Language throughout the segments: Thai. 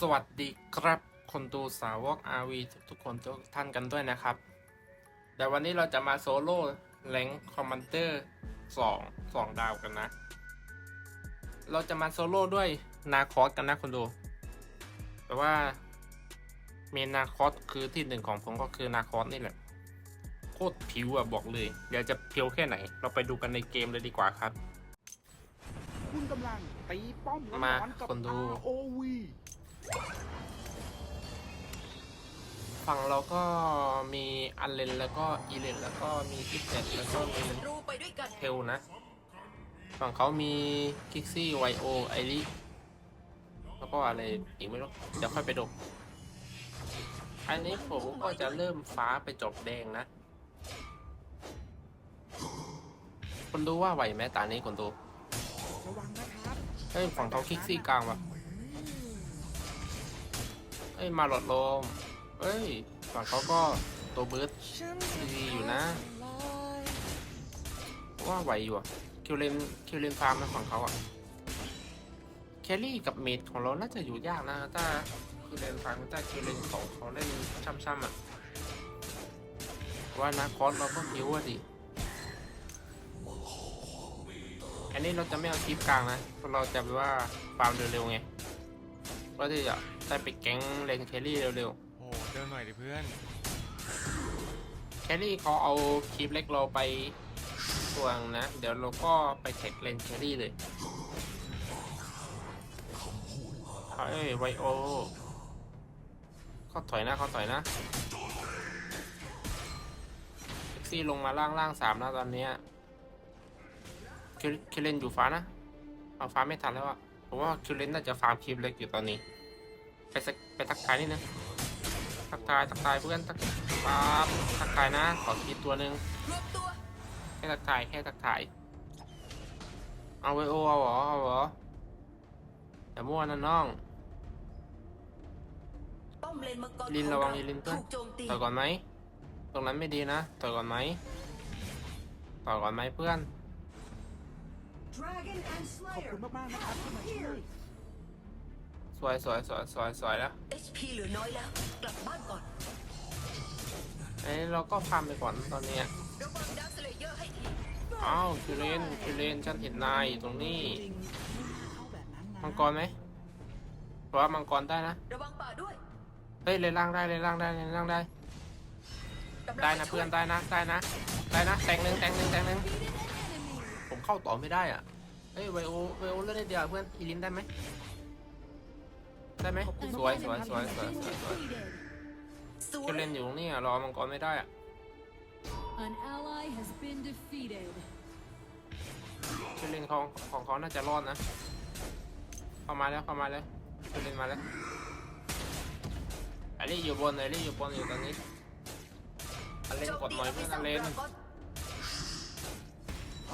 สวัสดีครับคนดูสาวก RV ทุกๆคนทุกท่านกันด้วยนะครับ แต่วันนี้เราจะมาโซโล่แรงคอมมานเดอร์สองสองดาวกันนะ เราจะมาโซโล่ด้วยนาคอสกันนะคนดูแต่ว่าเมนนาคอสคือที่หนึ่งของผมก็คือนาคอสนี่แหละ โคตรผิวอะบอกเลย เดี๋ยวจะเพียวแค่ไหน เราไปดูกันในเกมเลยดีกว่าครับคุณกำลังตีป้อมแล้วมาหอนกับคนดู ROV ฝั่งเราก็มีอันเลนแล้วก็อีเลนแล้วก็มีกิฟเต็ดแล้วก็มีเทลนะ ฝั่งเขามีกิกซี่ไวโอไอริแล้วก็อะไรอีกไม่รู้เดี๋ยวค่อยไปดูอันนี้ผมก็จะเริ่มฟ้าไปจบแดงนะคนดูว่าไหวไหมตานี้คนดูเฮ้ยฝั่งเขาคิกซี่กลางว่ะ เฮ้ย มาหลอดลมเฮ้ยฝั่งเขาก็ตัวเบิร์ดดีอยู่นะ ว่าไหวอยู่อะคิวเลนคิวเลนฟาร์มนะฝั่งเขาอะแคลรี่กับเมดของเราน่าจะอยู่ยากนะถ้าคิวเลนฟาร์มถ้าคิวเลนของเขาเล่นช่ำๆอะว่านะคอสเราก็หิวอะดิอันนี้เราจะไม่เอาคลิปกลางนะเพราะเราจะแบบว่าฟาร์มเร็วๆไง ก็ที่จะได้ไปแก๊งเลนแคลรี่เร็วๆโอ้เดินหน่อยดิเพื่อนแคลรี่เขาเอาคลิปเล็กเราไปทวงนะ เดี๋ยวเราก็ไปแท็กเลนแคลรี่เลยเฮ้ยไวโอเขาถอยนะเขาถอยนะแท็กซี่ลงมาล่างล่างสามนะตอนเนี้ยคิวคิวเลนอยู่ฟ้านะ เอาฟ้าไม่ทันแล้วอะ ผมว่าคิวเลนน่าจะฟาร์มคลิปเล็กอยู่ตอนนี้ ไปสักไปทักทายนิดนึงทักทายทักทายเพื่อนทักป๊าบทักทายนะ ขอคิดตัวหนึ่งแค่ทักทายแค่ทักทายเอาไวโอเอาหรอเอาหรออย่ามั่วนะน้องลินระวังลินเพื่อนตีต่อยก่อนไหมตรงนั้นไม่ดีนะต่อยก่อนไหมต่อยก่อนไหมเพื่อน ขอบคุณมากๆนะครับที่มาช่วยสวยสวยสวยสวยสวยแล้วเอชพีเหลือน้อยแล้ว กลับบ้านก่อน ไอ้ยเราก็ฟาร์มไปก่อนตอนเนี้ยระวังดักสเลเยอร์ให้ทีอ้าวคิวเลนคิวเลนฉันเห็นนายอยู่ตรงนี้เข้าแบบนั้นนะมังกรไหมเพราะว่ามังกรได้นะ ระวังป่าด้วยเฮ้ยเลยล่างได้เลยล่างได้เลยล่างได้ กำลังได้นะปช่วยเพื่อนได้นะได้นะได้นะแตงหนึ่งแตงหนึ่งแตงหนึ่งผม เข้าต่อไม่ได้อะเฮ้ยไวโอไวโอเล่นได้เดียวเพื่อนอีลินได้ไหมได้ไหมสวยสวยสวยสวยสวยสวยสวจะยเล่นอยู่ตรงนี่อะรอมังกรไม่ได้อะ An ally has been defeated. จะเล่นของของเขาน่าจะรอดนะเข้ามาแล้วเข้ามาแล้วจะเล่นมาแล้วไอรี่อยู่บนไอรี่อยู่บนอยู่ตอนนี้อเลนกดหน่อยเพื่อนอเลน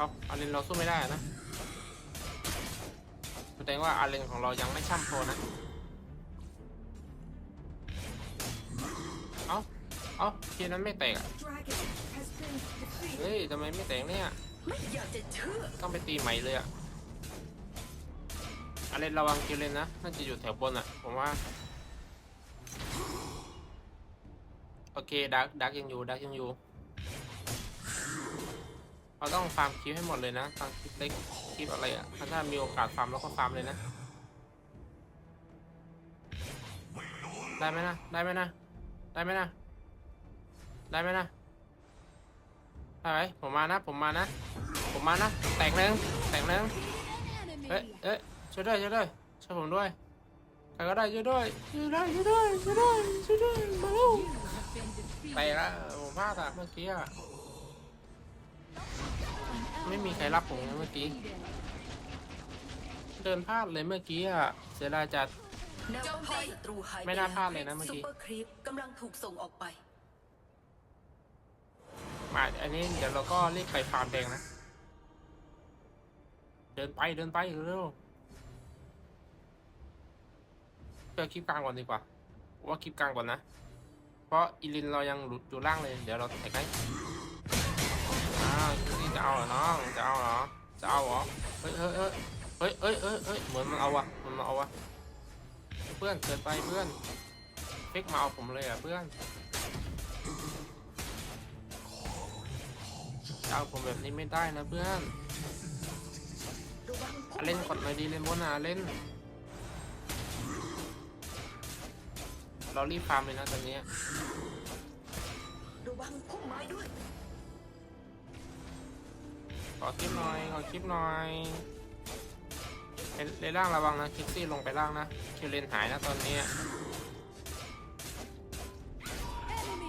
ครับอาเลนเราสู้ไม่ได้นะแสดงว่าอาเลนของเรายังไม่ช่ำพอนะ เอาเอาทีนั้นไม่แตกอะเฮ้ยทำไมไม่แตกเนี่ยกจะเชื่อต้องไปตีใหม่เลยอะอาเลนระวังคิวเลนนะ น่าจะอยู่แถวบนอะผมว่า โอเคดักดักยังอยู่ดักยังอยู่ เราต้องฟาร์มคลิปให้หมดเลยนะฟาร์มคลิปเล็กคลิปอะไรอะถ้ามีโอกาสฟาร์มเราก็ฟาร์มเลยนะ ได้ไหมนะ ได้ไหมนะ ได้ไหมนะ ได้ไหมนะได้ไหมผมมานะ ผมมานะ ผมมานะ แตกหนึ่งแตกหนึ่งเอ๊ะเอ๊ะช่วยด้วยช่วยด้วยช่วยผมด้วยใครก็ได้ช่วยด้วยช่วยด้วยช่วยด้วยช่วยด้วยช่วยด้วยมาลูกไปละผมพลาดอะเมื่อกี้อะ ม่มี ally ใครรับผมนะเมื่อกี้ defeated. เดินพลาดเลยเมื่อกี้อะเสียดายจัด แนวป้องกันศัตรูหายปไม่น่าพลาดเลยนะเมื่อกี้ซูเปอร์ครีปกำลังถูกส่งออกไป มาอันนี้เดี๋ยวเราก็รีบไปฟาร์มแดงนะ เดินไปเดินไปเร็วเพื่อคลิปกลางก่อนดีกว่า ว่าคลิปกลางก่อนนะ เพราะอีลินเรายังหลุดอยู่ล่างเลย เดี๋ยวเราแท็กให้อ้าว นี่จะเอาเหรอน้องจะเอาเหรอจะเอาเหรอเฮ้ยเฮ้ยเฮ้ยเฮ้ยเฮ้ยเฮ้ยเหมือนมันเอาวะมันมาเอาวะเพื่อนเกินไปเพื่อนเฟกมาเอาผมเลยอะเพื่อนจะเอาผมแบบนี้ไม่ได้นะเพื่อนเล่นกดหน่อยดีเล่นบนอะเล่นเรารีบฟาร์มเลยนะตอนนี้ระวังพุ่มไม้ด้วย ขอคลิปหน่อย ขอคลิปหน่อยเลนเลนล่างระวังนะคิกซี่ลงไปล่างนะ คิวเลนหายนะตอนนี้ Enemy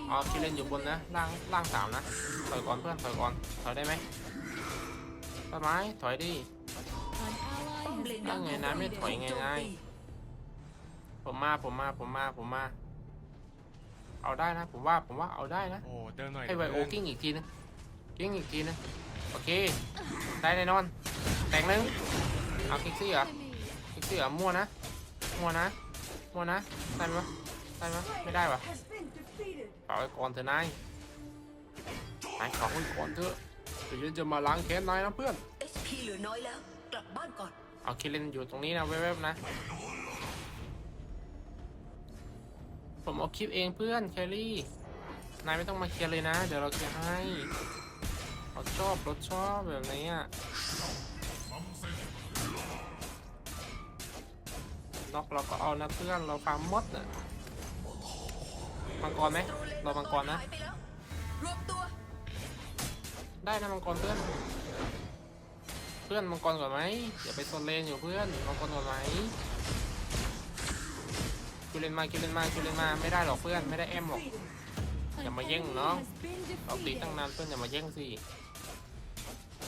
อ๋อคิวเลนอยู่บนนะ ล่างล่างสามนะถอยก่อนเพื่อนถอยก่อนถอยได้ไหมต้นไม้ถอยดิ An ally ป้อม has เลน been ดังไงนะไม่ถอยไงโจมไงตีผมมาผมมาผมมาผมมา เอาได้นะ ผมว่าผมว่าเอาได้นะโอ้เดินหน่อยให้ไวโอเพื่นกิ้งอีกทีนึงกิ้งอีกทีนึง โอเค ได้แน่นอน แต่งหนึงเอาคิกซี่เหรอ enemy. คิกซี่เหรอมั่วนะ มั่วนะ มั่วนะ ได้ไหมวะได้ไหมไม่ได้วะฝากไว้ก่อนเถอะนาย นายฝากไว้ก่อนเถอะเดี๋ยวฉันจะมาล้างแค้นนายนะเพื่อน HP เหลือน้อยแล้ว กลับบ้านก่อน เอาคิเลนอยู่ตรงนี้นะเว็บๆนะ ผมเอาคลิปเองเพื่อนแคลรี่ นายไม่ต้องมาเคลียร์เลยนะ เดี๋ยวเราเคลียร์ให้ เราชอบรถชอบแบบนี้อะนอกเราก็เอานะเพื่อนเราฟาร์มมดน่ะมังกรไหมเรามังกรนะไปแล้วรวมตัวได้นะมังกรเพื่อน เพื่อนมังกรก่อนไหมอย่าไปโซนเลนอยู่เพื่อนมังกรก่อนไหมคิวเลนมาคิวเลนมาคิวเลนมาไม่ได้หรอกเพื่อนไม่ได้แอมหรอกอย่ามาแย่ง enemy น้อง has been เราตีตั้งนานเพื่อนอย่ามาแย่งสิ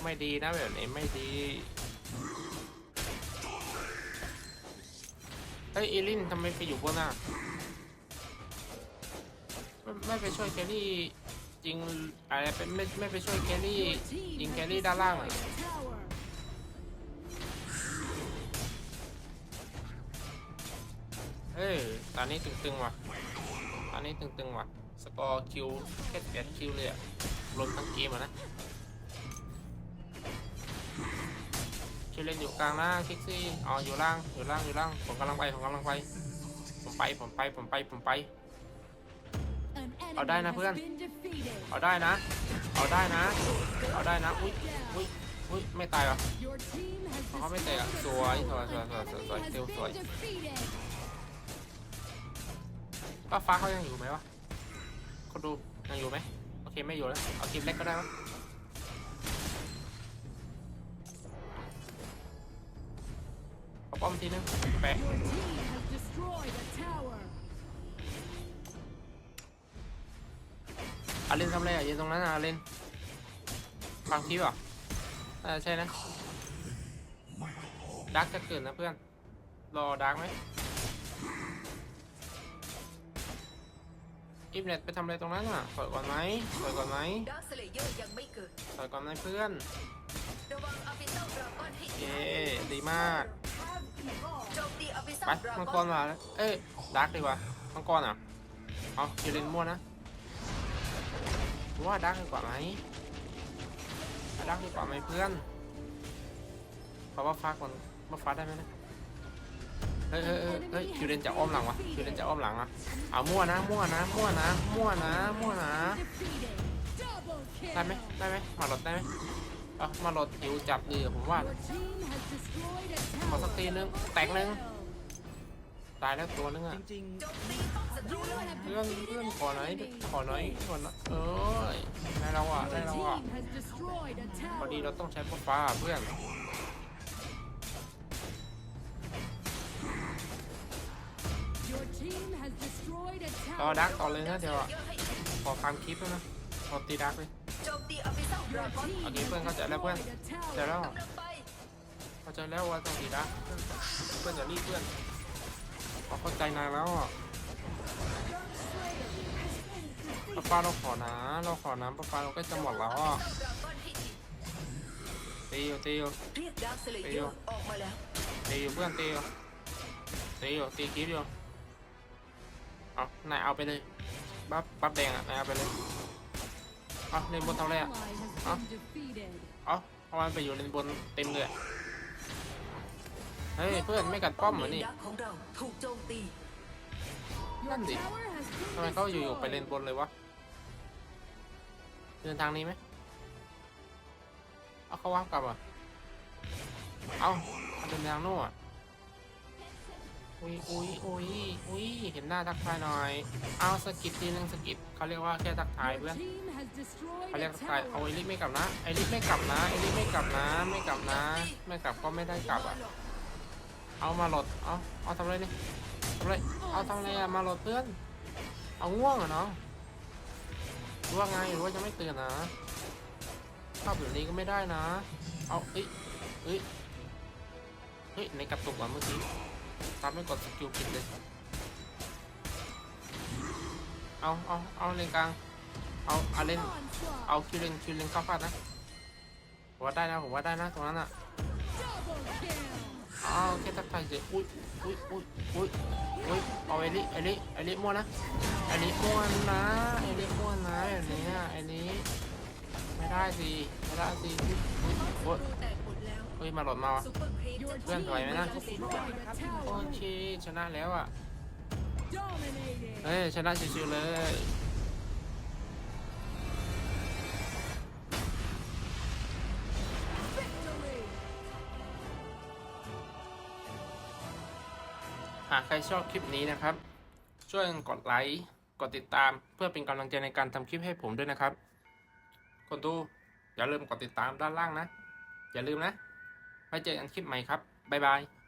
ไม่ดีนะแบบนี้ไม่ดีเฮ้ยเอลินทำไมไปอยู่บนอะไม่ไม่ไปช่วยแครี่ยิงอะไรเป็นไม่ไม่ไปช่วยแครี่ยิงแครี่ด้านล่างอะเอ้ยตอนนี้ตึงๆว่ะตอนนี้ตึงๆว่ะสกอร์คิวแค่แปดคิวเลยอะรวมทั้งเกมอะนะ คิวเล่นอยู่กลางนะคิกซี่อ๋ออยู่ล่างอยู่ล่างอยู่ล่างผมกำลังไปผมกำลังไป ผมไปผมไปผมไปผมไป เอาได้นะเพื่อน เอาได้นะ เอาได้นะ เอาได้นะอุ้ยอุ้ยอุ้ยไม่ตายว่ะ Your team has เขาไม่เตะอะสวยสวยสวยสวยสวยสวย has สวยป้าฟ้าเขายังอยู่ไหมวะเขาดูยังอยู่ไหมโอเคไม่อยู่แล้วเอาทีมเล็กก็ได้วะ ป้อมทีนึงแปะ Your team has destroyed a tower. อาเลนทำอะไรอะยืนตรงนั้นอะอาเลนฟังคลิปเหรอะน่าจะใช่นะดักจะเกิดนะเพื่อน รอดักไหมอิฟเน็ตไปทำอะไรตรงนั้นอะถอยก่อนไหมถอยก่อนไหมดาร์คสเลเยอร์ยังไม่เกิดถอยก่อนไหมเพื่อน ระวังอาบิเซลดราก้อนให้เย้ดีดีมาก ไปมังกรมาแล้วเอ้ยดักดีกว่ามังกรอะเอาคิวเลนมั่วนะว่าดักดีกว่าไหมดักดีกว่าไหมเพื่อนเพราะว่าฟ้าก่อนว่าฟ้าได้ไหมนะเฮ้ยเฮ้ยเฮ้ยคิวเลนจะอ้อมหลังวะคิวเลนจะอ้อมหลังอะเอามั่วนะมั่วนะมั่วนะมั่วนะมั่วนะได้ไหมได้ไหมมาหลดได้ไหม เอามาหลดหิวจับดีอะผมว่า Your team has destroyed a ขอ tower. สักทีนึงแตกหนึ่งตายแล้วตัวนึงอะจริงโจมตีป้อมศัตรู You เลย have เพื่อน defeated เพื่อน an ขอหน่อย enemy. ขอหน่อยขอหน่อยเอ้ยได้แล้วอะได้ Your แล้วอะ team has destroyed a พอ tower. ดีเราต้องใช้ไฟฟ้าเพื่อน Your team has destroyed a รอ tower. ดักต่อเลยนะเดี๋ยวอะเยอะให้ขอฟาร์มคลิปด้วยนะขอตีดักเลยโจม ตีอาบิเซลด Your ราก้อน team โอเคเพื่อนเข้าใจแล้วเพื่อนเดี๋ยว tower. แล้วเข้าใจแล้วว่าต้องตีดักเพื่อนอย่ารีบเพื่อนขอเข้าใจนานแล้วอะป้าฟ้าเราขอนะเราขอนะป้าฟ้าเราก็จะหมดแล้วอะตีอยู่ตีอยู่เรียกดาร์คสเลเยอร์ออกมาแล้วตีอยู่เพื่อนตีอยู่ตีอยู่ตีคลิปอยู่เอานายเอาไปเลย บัฟบัฟแดงอะนายเอาไปเลย เอาเลนบน An ทำอะไรอะ ally has Huh? been defeated. เอาเพราะมันไปอยู่เลนบนเต็มเลยอะเฮ้ยเพื่อนไม่กัดป้อมเหรอนี่ยักษ์ของเราถูกโจมตีนั่นดิ Tower has ทำไม been เขาอยู่ๆไปเลน destroyed. บนเลยวะเดินทางนี้ไหมเอาเขาวับกลับอะเอาเอาเดินทางโน่นอะ อุ้ยอุ้ยอุ้ยอุ้ยเห็นหน้าทักทายหน่อย เอาสกิดทีนึงสกิดเขาเรียกว่าแค่ทักทายเพื่อนเขาเรียกทักทายเอาไอริสไม่กลับนะไอริสไม่กลับนะไอริสไม่กลับนะไม่กลับนะ ไม่กลับก็ไม่ได้กลับอะเอามาหลดเอาเอาทำอะไรนี่ทำอะไรเอาทำอะไรอะมาหลดเพื่อน เอาง่วงเหรอน้องรือว่าไงรือว่าจะไม่ตื่นนะภาพแบบนี้ก็ไม่ได้นะ เอาเอ้ยเอ้ยเฮ้ยในกระตุกว่ะเมื่อกี้ ตามไม่กดสกิลผิดเลย เอาเอาเอาเลนกลาง เอาเอาเล่น เอาคิวเลนคิวเลนเข้าฟาดนะผมว่าได้นะผมว่าได้นะตรงนั้นอะ Double kill. อ้าวแค่ทักทายเฉยอุ้ยอุ้ยอุ้ยอุ้ยอุ้ยเอาไอ้ลิไอ้ลิไอ้ลิมั่วนะไอ้ลิมั่วนะไอ้ลิมั่วนะแบบนี้อะไอ้ลิไม่ได้สิไม่ได้สิอุ้ย ฮ้ยมาหลดมาวะซุปเปอร์ครีป Your จะเพื่อน team ถอยไหมนะ has destroyed a โอ tower. เคชนะแล้วอะ Dominating. เฮ้ยชนะชิวๆเลย Victory. หากใครชอบคลิปนี้นะครับ ช่วยกดไลค์ กดติดตามเพื่อเป็นกำลังใจในการทำคลิปให้ผมด้วยนะครับ คนดูอย่าลืมกดติดตามด้านล่างนะ อย่าลืมนะ ไว้เจอกันคลิปใหม่ครับ บ๊ายบาย